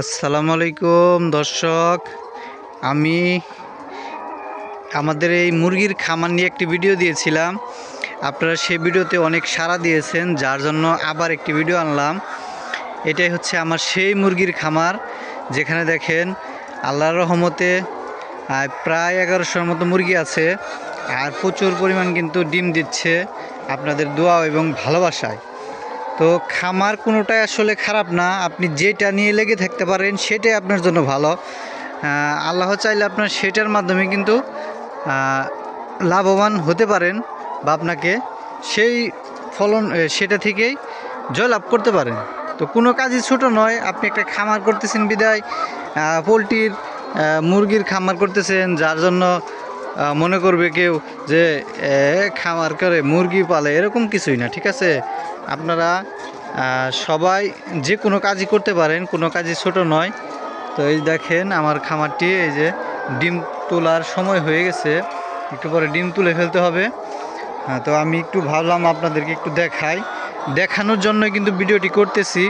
আসসালামু আলাইকুম দর্শক। আমি আমাদের এই মুরগির খামার নিয়ে একটি ভিডিও দিয়েছিলাম। আপনারা সেই ভিডিওতে অনেক সাড়া দিয়েছেন, যার জন্য আবার একটি ভিডিও আনলাম। এটাই হচ্ছে আমার সেই মুরগির খামার, যেখানে দেখেন আল্লাহর রহমতে প্রায় এগারোশোর মতো মুরগি আছে, আর প্রচুর পরিমাণ কিন্তু ডিম দিচ্ছে। আপনাদের দোয়া এবং ভালোবাসায়। তো খামার কোনোটাই আসলে খারাপ না। আপনি যেটা নিয়ে লেগে থাকতে পারেন, সেটাই আপনার জন্য ভালো। আল্লাহ চাইলে আপনার সেটার মাধ্যমে কিন্তু লাভবান হতে পারেন বা আপনাকে সেই ফলন সেটা থেকেই জয়লাভ করতে পারেন। তো কোনো কাজই ছোট নয়, আপনি একটা খামার করতেছেন বিদায় পোলট্রির মুরগির খামার করতেছেন, যার জন্য মনে করবে কেউ যে খামার করে মুরগি পালে এরকম কিছুই না ঠিক আছে? আপনারা সবাই যে কোনো কাজই করতে পারেন কোনো কাজই ছোট নয়। তো এই দেখেন আমার খামারটি এই যে ডিম তোলার সময় হয়ে গেছে। একটু পরে ডিম তুলে ফেলতে হবে। হ্যাঁ, তো আমি একটু ভাবলাম আপনাদেরকে একটু দেখাই। দেখানোর জন্য কিন্তু ভিডিওটি করতেছি।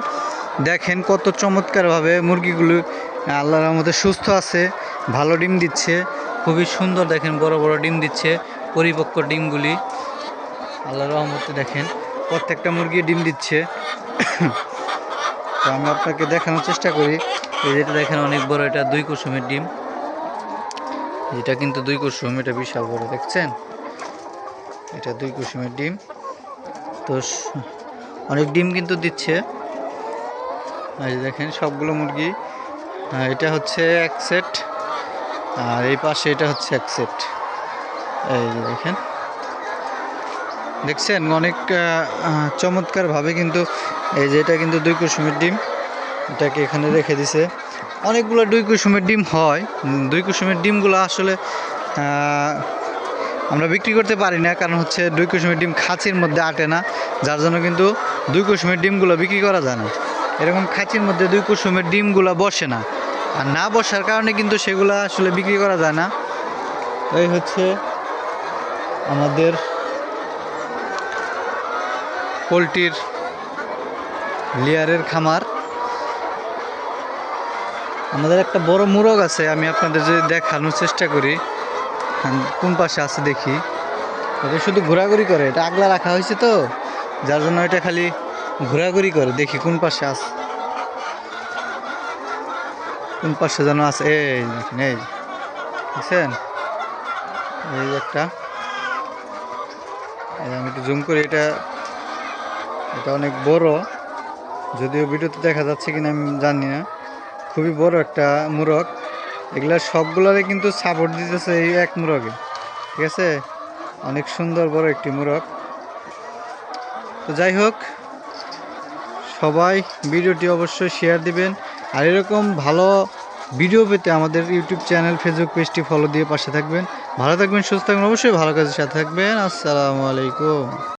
দেখেন কত চমৎকারভাবে মুরগিগুলো আল্লাহর মধ্যে সুস্থ আছে ভালো ডিম দিচ্ছে। খুবই সুন্দর দেখেন, বড় বড় ডিম দিচ্ছে, পরিপক্ক ডিমগুলি। আল্লাহর রহমতে দেখেন, প্রত্যেকটা মুরগি ডিম দিচ্ছে। তো আমি আপনাকে দেখানোর চেষ্টা করি, এই যেটা দেখেন অনেক বড়, এটা দুই কুসুমের ডিম। এটা কিন্তু দুই কুসুম, এটা বিশাল বড়, দেখছেন? এটা দুই কুসুমের ডিম। তো অনেক ডিম কিন্তু দিচ্ছে। দেখেন, সবগুলো মুরগি এটা হচ্ছে এক সেট। আর এই পাশে এটা হচ্ছে এক সেট এই যে দেখেন। দেখছেন? অনেক চমৎকারভাবে কিন্তু এই যে এটা কিন্তু দুই কুসুমের ডিম। এটাকে এখানে রেখে দিছে। অনেকগুলো দুই কুসুমের ডিম হয়। দুই কুসুমের ডিমগুলো আসলে আমরা বিক্রি করতে পারি না। কারণ হচ্ছে দুই কুসুমের ডিম খাঁচির মধ্যে আটে না। যার জন্য কিন্তু দুই কুসুমের ডিমগুলো বিক্রি করা যায় না। এরকম খাঁচির মধ্যে দুই কুসুমের ডিমগুলো বসে না। আর না বসার কারণে কিন্তু সেগুলো আসলে বিক্রি করা যায় না। এই হচ্ছে আমাদের পোলট্রির লেয়ারের খামার। আমাদের একটা বড় মুরগ আছে আমি আপনাদের যদি দেখানোর চেষ্টা করি। হ্যাঁ, কোন পাশে আছে দেখি। এটা শুধু ঘোরাঘুরি করে এটা আগলা রাখা হয়েছে তো যার জন্য এটা খালি ঘোরাঘুরি করে। দেখি কোন পাশে আছে। কোন পাশে যেন আছে? এই দেখেন, এই। দেখছেন এই একটা। আমি একটু জুম করি, এটা এটা অনেক বড়। যদিও ভিডিওতে দেখা যাচ্ছে কিনা আমি জানি না। খুবই বড় একটা মুরগ। এগুলা সবগুলারে কিন্তু সাপোর্ট দিতেছে এই এক মুরগে। ঠিক আছে? অনেক সুন্দর বড় একটি মুরগ। তো যাই হোক, সবাই ভিডিওটি অবশ্যই শেয়ার দিবেন। আর এরকম ভালো ভিডিও পেতে আমাদের ইউটিউব চ্যানেল ফেসবুক পেজটি ফলো দিয়ে পাশে থাকবেন। ভালো থাকবেন, সুস্থ থাকবেন, অবশ্যই ভালো কাজের সাথে থাকবেন। আসসালামু আলাইকুম।